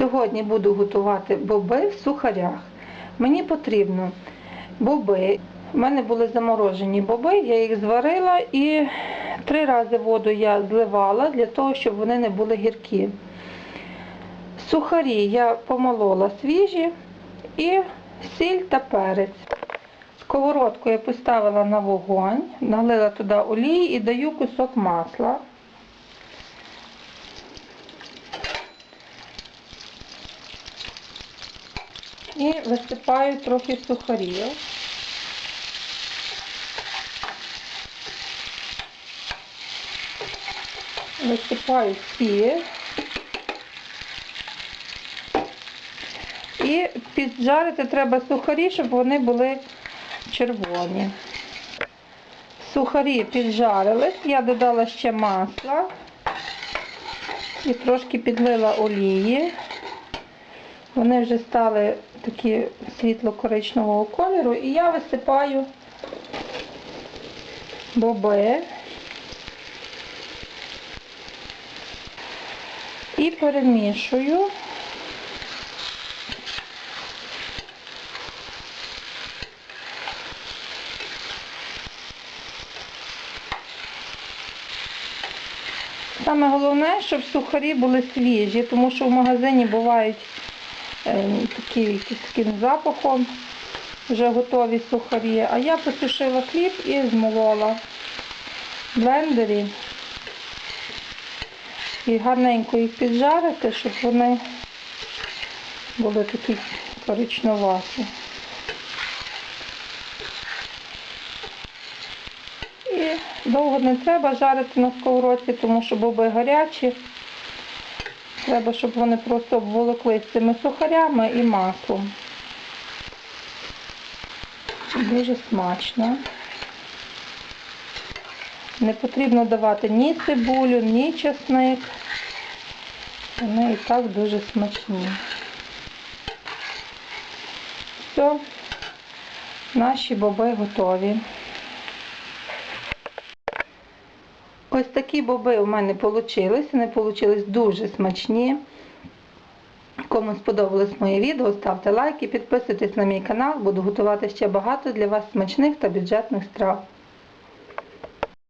Сьогодні буду готувати боби в сухарях. Мені потрібно боби. У мене були заморожені боби, я їх зварила і три рази воду я зливала для того, щоб вони не були гіркі. Сухарі я помолола свіжі і сіль та перець. Сковородку я поставила на вогонь, налила туди олії і даю кусок масла. І висипаю трохи сухарів. Висипаю сіль. І піджарити треба сухарі, щоб вони були червоні. Сухарі піджарились, я додала ще масла і трошки підлила олії. Вони вже стали такі світло-коричневого кольору і я висипаю боби і перемішую. Саме головне, щоб сухарі були свіжі, тому що в магазині бувають е, з таким запахом, вже готові сухарі. А я посушила хліб і змолола в блендері. І гарненько їх піджарити, щоб вони були такі коричнуваті. І довго не треба жарити на сковородці, тому що боби гарячі. Треба, щоб вони просто обволоклись цими сухарями і маслом. Дуже смачно. Не потрібно давати ні цибулю, ні чесник. Вони і так дуже смачні. Все, наші боби готові. Ось такі боби у мене вийшли. Вони вийшли дуже смачні. Кому сподобалось моє відео, ставте лайки, підписуйтесь на мій канал, буду готувати ще багато для вас смачних та бюджетних страв.